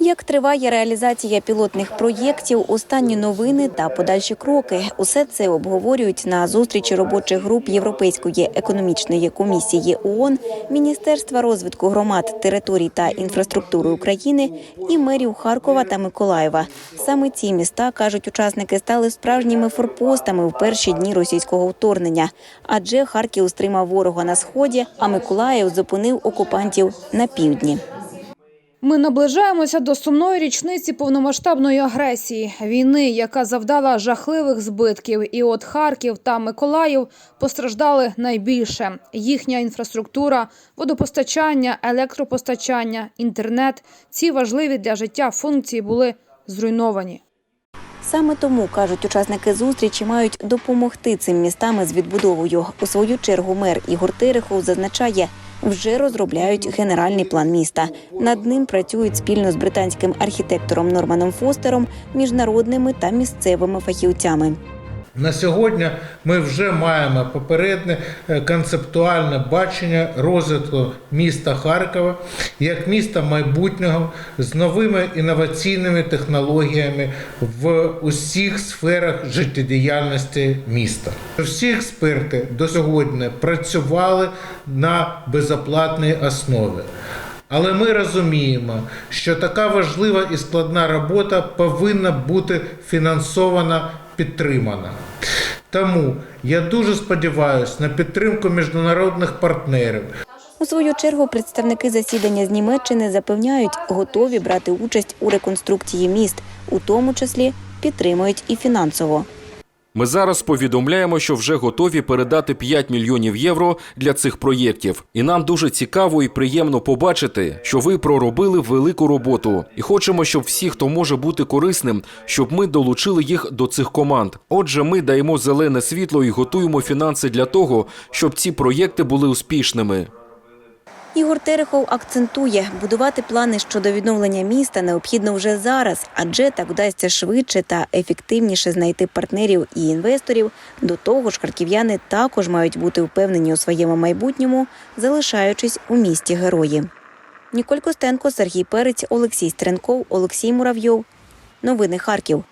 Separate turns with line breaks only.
Як триває реалізація пілотних проєктів, останні новини та подальші кроки – усе це обговорюють на зустрічі робочих груп Європейської економічної комісії ООН, Міністерства розвитку громад, територій та інфраструктури України і мерів Харкова та Миколаєва. Саме ці міста, кажуть учасники, стали справжніми форпостами в перші дні російського вторгнення. Адже Харків стримав ворога на сході, а Миколаїв зупинив окупантів на півдні.
Ми наближаємося до сумної річниці повномасштабної агресії війни, яка завдала жахливих збитків. І от Харків та Миколаїв постраждали найбільше. Їхня інфраструктура, водопостачання, електропостачання, інтернет ці важливі для життя функції були зруйновані.
Саме тому кажуть учасники зустрічі мають допомогти цим містам із відбудовою. У свою чергу мер Ігор Терехов зазначає, вже розробляють генеральний план міста. Над ним працюють спільно з британським архітектором Норманом Фостером, міжнародними та місцевими фахівцями.
На сьогодні ми вже маємо попереднє е, концептуальне бачення розвитку міста Харкова як міста майбутнього з новими інноваційними технологіями в усіх сферах життєдіяльності міста. Всі експерти до сьогодні працювали на безоплатній основі. Але ми розуміємо, що така важлива і складна робота повинна бути фінансована, підтримана. Тому я дуже сподіваюся на підтримку міжнародних партнерів,
У свою чергу представники засідання з Німеччини запевняють, готові брати участь у реконструкції міст, у тому числі підтримують і фінансово.
Ми зараз повідомляємо, що вже готові передати 5 мільйонів євро для цих проєктів. І нам дуже цікаво і приємно побачити, що ви проробили велику роботу. І хочемо, щоб всі, хто може бути корисним, щоб ми долучили їх до цих команд. Отже, ми даємо зелене світло і готуємо фінанси для того, щоб ці проєкти були успішними.
Ігор Терехов акцентує, будувати плани щодо відновлення міста необхідно вже зараз, адже так вдасться швидше та ефективніше знайти партнерів і інвесторів. До того ж, харків'яни також мають бути впевнені у своєму майбутньому, залишаючись у місті герої. Ніколь Костенко, Сергій Перець, Олексій Стренков, Олексій Муравйов. Новини Харків.